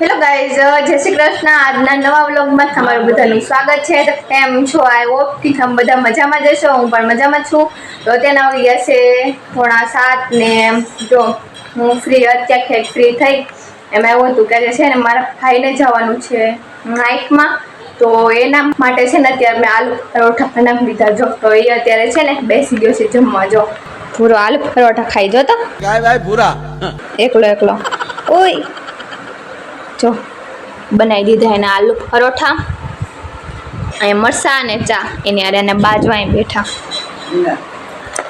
Hello guys uh, જય શ્રી કૃષ્ણ. આજના નવા વ્લોગમાં તમારું બધાનું સ્વાગત છે. તો કેમ છો? આઈ હોપ કે તમે બધા મજામાં જશો હું પણ મજામાં છું. તો તેના વાગ્યા છે થોડા સાત ને જો હું ફ્રી અત્યારે ક્યાંક ફ્રી થઈ એમાં એવું હતું કે જે છે ને મારા ભાઈને જવાનું છે નાઇટમાં. તો એના માટે છે ને અત્યારે મેં આલુ પરોઠા બનાવી લીધા જો તો એ અત્યારે છે ને બેસી ગયો છે જમવા. જો ભૂરો આલુ પરોઠા ખાઈ જો તો એકલો એકલો. ઓય જો, બનાવી દીધા એના આલુ પરોઠા અને મરસા અને ચા, એની અરે એને બાજવા બેઠા.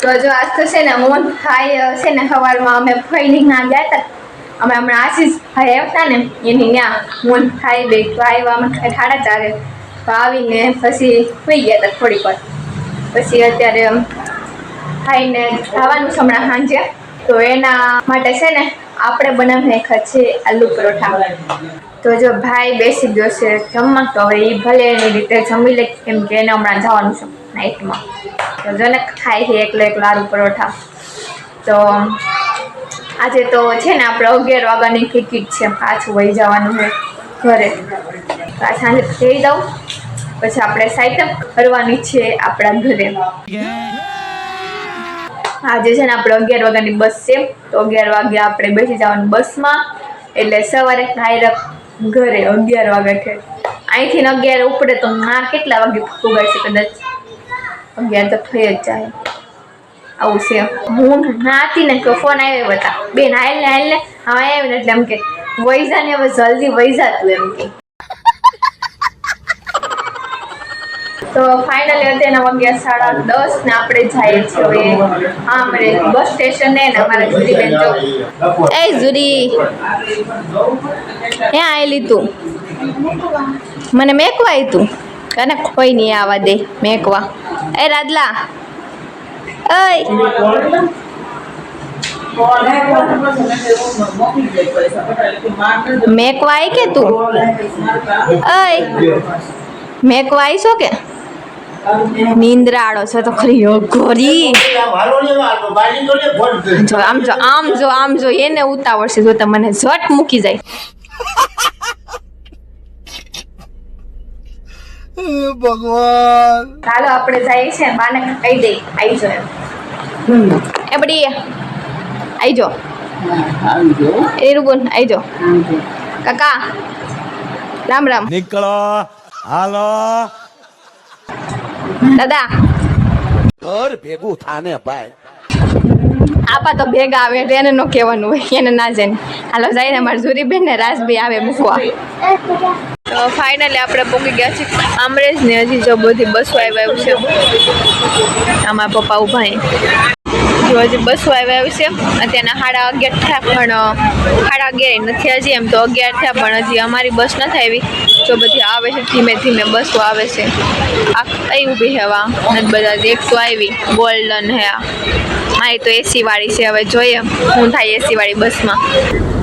તો જો, આજ તો છે ને મોહન ભાઈ છે ને સવારમાં અમે ફઈની ના ગયા હતા. અમે હમણાં આશીષ ભાઈ આવતા ને, એની ત્યાં મોહન ભાઈ બે આવ્યા, અમે સાડા ચારે તો આવીને પછી સુઈ ગયા હતા થોડીક વાર. પછી અત્યારે ભાઈને ખાવાનું હમણાં સાંજે. તો એના માટે છે ને આપણે બનાવી નાખ્યા છે આલુ પરોઠા. તો જો ભાઈ બેસી ગયો છે જમવા તો હવે એ ભલે એની રીતે જમી લે, કેમ કે એને હમણાં જવાનું છે નાઇટમાં તો જો ને ખાય છે એકલો એકલો આલુ પરોઠા. તો આજે તો છે ને આપણે અગિયાર વાગ્યાની ટિકિટ છે, પાછું વહી જવાનું છે ઘરે. આ સાંજે જઈ દઉં. પછી આપણે સાઈટ કરવાની છે આપણા ઘરે. આજે છે ને આપણે અગિયાર વાગ્યાની બસ છે. તો અગિયાર વાગે આપણે બેસી જવાનું બસમાં. એટલે સવારે ડાયરેક ઘરે અગિયાર વાગે છે. અહીંથી ને અગિયાર ઉપડે તો ના કેટલા વાગે છે કદાચ? અગિયાર તો થઈ જ જાય. આવું છે. હું ના હતી ને કે ફોન આવ્યો હતા. બેન, હાલ ને હાલ ને. હા આવ્યો એટલે એમ કે વૈઝા ને હવે જલ્દી વૈઝા તું એમ કે. તો ફાઇનલી અત્યારના વાગ્યા સાડા દસ ને આપણે જઈએ છીએ હા અમારે બસ સ્ટેશન ને અમારા જુરી બેન જો. એ જુરી ક્યાં આવેલી તું? મને મેકવા તું? કને કોઈ નહીં આવવા દે, મેકવા. એ રાદલા, ઓય. મેકવાય કે તું? અય મેકવા આવી છો કે? નિંદ્રાળો છે તો ખરી ઘોરી જો આમ જો આમ જો આમ જો એને ઉતાવળ છે જો તમને ઝટ મૂકી જાય. ભગવાન. ચાલો આપણે જઈએ છે બાને કહી દઈ આવી જો એ બડી આવી જો. એ રૂબન આવી જો. કાકા રામ રામ. નીકળો હાલો. દાદા. ઘર ભેગું થાને ભાઈ. આપા તો ભેગ આવે એટલે એને નો કહેવાનું હોય એને ના જાય હાલો જાય જઈને અમારે ઝુરીબેન ને રાજભાઈ આવે મૂકવા. તો ફાઇનલી આપણે પહોંચી ગયા છીએ આમરેજ ને હજી જો બધી બસો આવ્યા છે. આમાં પપ્પા ઊભા છે. જો હજી બસો આવ્યા છે. અત્યારના સાડા અગિયાર થયા, પણ સાડા અગિયાર નથી હજી એમ તો અગિયાર થયા, પણ હજી અમારી બસ નથી આવી. જો બધી આવે છે, ધીમે ધીમે બસો આવે છે. આ કઈ ઊભી હેવા. અને બધા એક તો આવી ગોલ્ડન હે આ. એ તો એસી વાળી છે, હવે જોઈએ. હું થાય એસી વાળી બસમાં.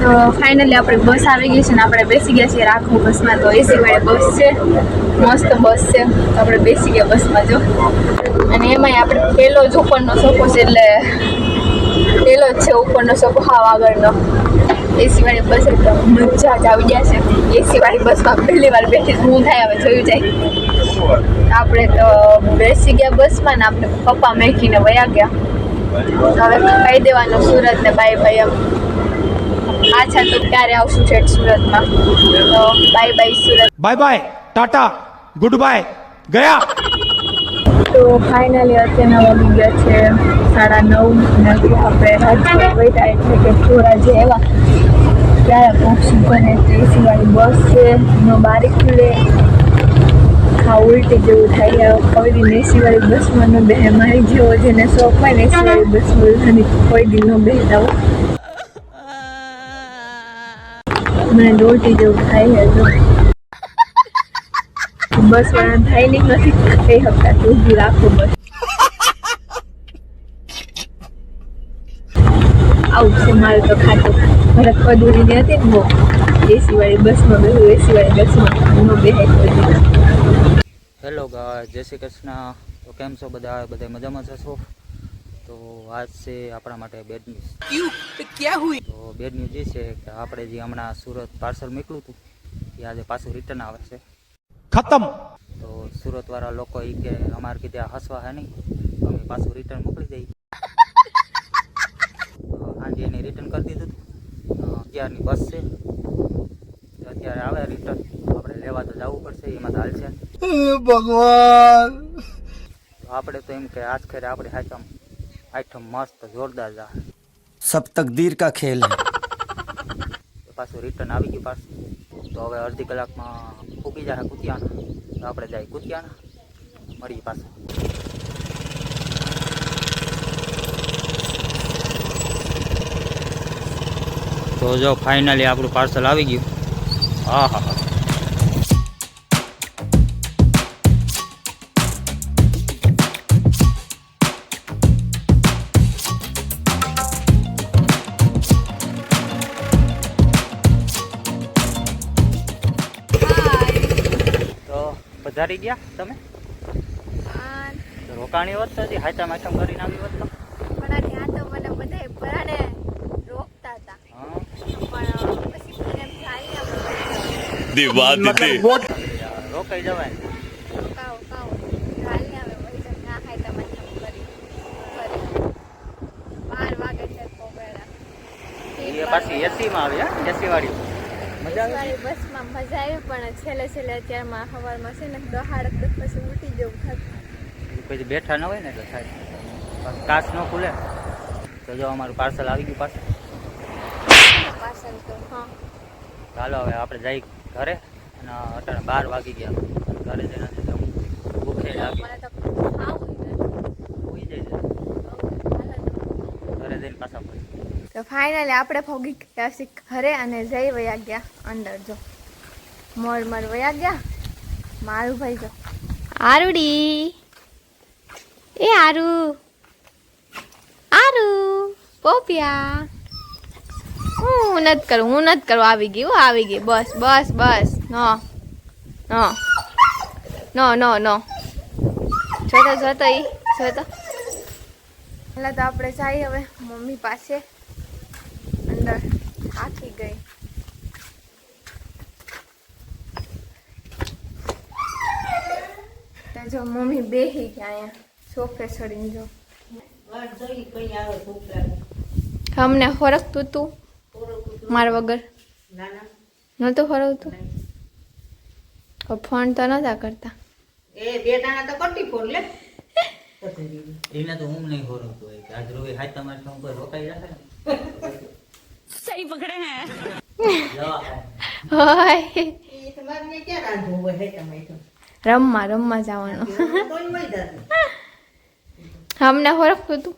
તો ફાઇનલી આપણે બસ આવી ગઈ છે ને આપણે બેસી ગયા છીએ રાખો બસમાં. તો એસી વાળી બસ છે. મસ્ત બસ છે. તો આપણે બેસી ગયા બસમાં, જો. અને એમાંય આપણે પહેલો જ ઉપરનો સોફો છે એટલે પહેલો જ છે ઉપરનો સોફો, હાવ આગળનો. એસી વાળી બસ તો મજા જ આવી જાય છે. એસી વાળી બસમાં પહેલી વાર બેઠી હું થાય, હવે જોયું જાય. આપણે તો બેસી ગયા બસમાં ને આપણે પપ્પા મેકીને વયા ગયા. હવે કહી દેવાનું સુરત ને બાય બાય એમ. પાછા તો ક્યારે આવશું છે સુરતમાં. તો bye bye Surat. Bye bye tata goodbye ગયા? તો ફાઇનલી અત્યારના વાગી ગયા છે સાડા નવ ને આપણે રાજકોટ વૈતા એટલે કે થોડા જે એવા ત્યારે પહોંચશું બને તો સિવાય બસ છે, નો બારી ખુલે. હા, ઉલટી જેવું થાય કોઈ દિન એસી વાળી બસમાં ન બેહે. મારી જેવો જેને શોખ હોય ને એસી વાળી બસમાં કોઈ દિન ન બેહતા હોય મને દોટી જેવું થાય છે બસ વાળા થાય નહીં, નથી એ હપ્તા ઊભી રાખો બસ. આવું છે મારે તો ખાતું ભરત પદુરીની હતી ને બહુ. એસી વાળી બસમાં બેહું એ સિવાય બસમાં. બેહાય હેલો ગાય જય શ્રી કૃષ્ણ. તો કેમ છો બધા? બધા મજામાં છો તો આજ છે આપણા માટે બેડ ન્યૂઝ તો બેડ ન્યૂઝ એ છે કે આપણે જે હમણાં સુરત પાર્સલ મોકલું હતું, એ આજે પાછું રિટર્ન આવે છે. ખતમ. તો સુરતવાળા લોકો એ કે અમારે કીધે હસવા હે નહીં. અમે પાછું રિટર્ન મોકલી દઈએ. હાંજે એને રિટર્ન કરી દીધું હતું અગિયારની બસ છે. અત્યારે આવે રિટર્ન આપણે લેવા તો જવું પડશે એમાં તો હાલશે ભગવાન. આપણે તો એમ કે આજ ખેર આપણે હાચમ આઠમ મસ્ત જોરદાર જા. સબ તકદીર કા ખેલ પાછું રિટર્ન આવી ગયું પાછું. તો હવે અડધી કલાકમાં ફૂકી જાય કુતિયાના તો આપણે જાય કુતિયાના મળીએ પાછા. તો જો ફાઇનલી આપણું પાર્સલ આવી ગયું. હા હા હા. પધારી ગયા તમે? રોકાણી હોત તો હજી હાચા માચમ કરીને આવી હોત તો. પણ ત્યાં તો મને બધા ભરાને રોકતા હતા. હા. પણ પછી મને એમ થાય ને દીવા રોકાઈ જવાય. આવે પાછી એસીમાં આવી હા? એસી વાળી. મજા આવે બસમાં મજા આવી પણ છેલ્લે છેલ્લે અત્યારમાં સવારમાં છે ને દહાડ પછી ઉઠી જવું થતું. પછી બેઠા ન હોય ને એટલે થાય. કાચ ન ખુલે. તો જો અમારું પાર્સલ આવી ગયું પાછું. પાર્સલ તો હા. ચાલો હવે આપણે જઈ ઘરે. અને અટાણે બાર વાગી ગયા. ઘરે જઈને ભૂખે લાગી મને તો ખાવું જ નથી. હોઈ જાય ઘરે જઈને પાછા ફરી તો ફાઇનલી આપણે ભોગી ગયા છીએ ઘરે અને જઈ વયા ગયા અંદર. જો મોર મોર વયા ગયા? મારું ભાઈ જો. આરુડી. એ આરુ. આરુ પોપિયા. હું નથી કરું હું નથી કરું. આવી ગઈ હું આવી ગઈ. બસ બસ બસ. નો નો નો નો નો. જોતો જોતો ઈ જોતો. પહેલાં તો આપણે જઈએ હવે મમ્મી પાસે. અંદર થાકી ગઈ. ત્યાં જો મમ્મી બેહી ગયા અહીંયા. સોફે ચડીને જો. અમને ફરકતું તું માર વગર. નહોતું ફરકતું ફોન તો નતા કરતા. એ બેટા દાણા તો કટી ફોન લે. એના તો હું નહીં હોરવતો આજ રોવે હાથ તમારે કોઈ રોકાઈ જશે સહી પકડે હે. હોય. રમવા રમવા જવાનું. જતું અમને ફરકતું તું.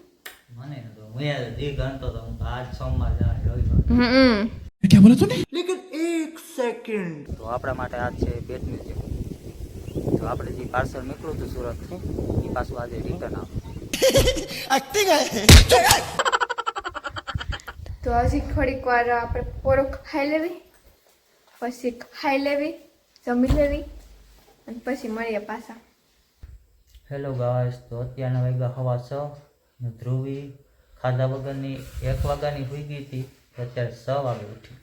આપણા માટે આજ છે બેટ મ્યુઝિયમ તો આપણે જે પાર્સલ નીકળ્યું હતું સુરતથી એ પાછું આજે રિટર્ન આવે તો હજી થોડીક વાર આપણે પોરો ખાઈ લેવી પછી ખાઈ લેવી જમી લેવી અને પછી મળીએ પાછા. હેલો ગાઈસ તો અત્યારના વાગ્યા હવા છ ધ્રુવી ખાધા વગરની એક વાગ્યાની હોઈ ગઈ હતી તો અત્યારે છ વાગે ઉઠી.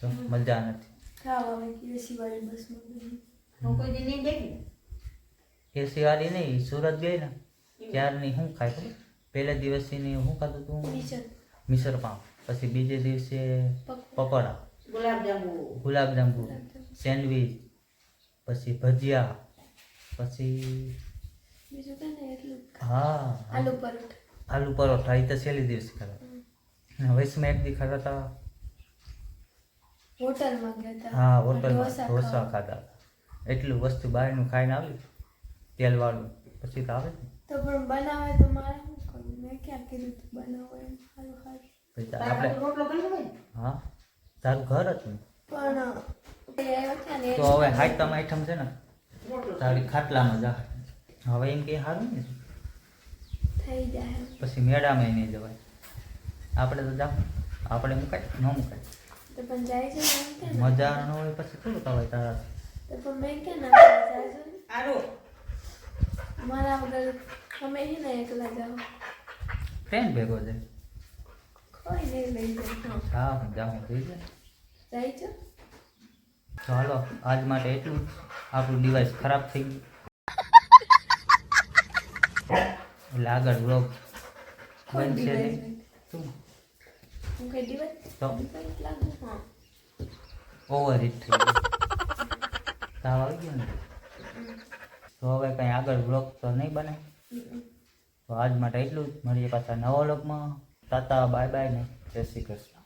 તો મજા નથી. એસી વાળી નહીં સુરત ગઈ ને? ત્યારની શું ખાય ખબર? પહેલા દિવસની શું ખાધું તું મિસર પાવ પછી બીજે દિવસે પકોડા. ગુલાબજાંબુ. ગુલાબજાંબુ સેન્ડવીચ પછી ભજીયા પછી હા. આલુ પરોઠા. આલુ પરોઠા એ તો છેલ્લી દિવસે ખાતા અને વૈષ્ણવ એક દી ખાતા હતા હોટલમાં ગયા હતા હા હોટલમાં ઢોસા ખાધા ખાતા એટલું વસ્તુ બહારનું ખાઈને આવી. તેલવાળું. પછી તો આવે ને. તો પણ બનાવે તો મારે. મેં ક્યાં કીધું તું બનાવો એમ સારું સારું પછી તો આપણે આપણે રોટલો કરી હોય ને હા તારું ઘર હતું ને પણ એ આવ્યો છે ને તો હવે હાઈટમ આઈટમ છે ને તારી ખાટલામાં જા હવે એમ કે સારું ને થઈ જાય. એમ. પછી મેળામાં નહીં જવાય આપણે તો જાવ આપણે મુકાય ન મુકાય. તો પણ જાય છે ને એમ કે ને? મજા ન હોય પછી થોડું કવાય તારા તો પણ મેં કે ના જાય છે ને. આરો મારા વગર અમે હે ને એકલા જાઓ. ટ્રેન ભેગો છે કોઈ નહીં લઈ જાય હા હું જાઉં થઈ જાય જાય છે ચાલો આજ માટે એટલું જ આપણું ડિવાઇસ ખરાબ થઈ ગયું એટલે આગળ વ્લોગ બનશે નહીં શું હું કઈ દિવસ તો દિવસ લાગુ હા ઓવર હિટ થઈ ગયું તાવ આવી ગયો ને તો હવે કંઈ આગળ વ્લોગ તો નહીં બને તો આજ માટે એટલું જ. મળીએ પાછા નવા લોકમાં તાતા બાય બાય ને જય શ્રી કૃષ્ણ.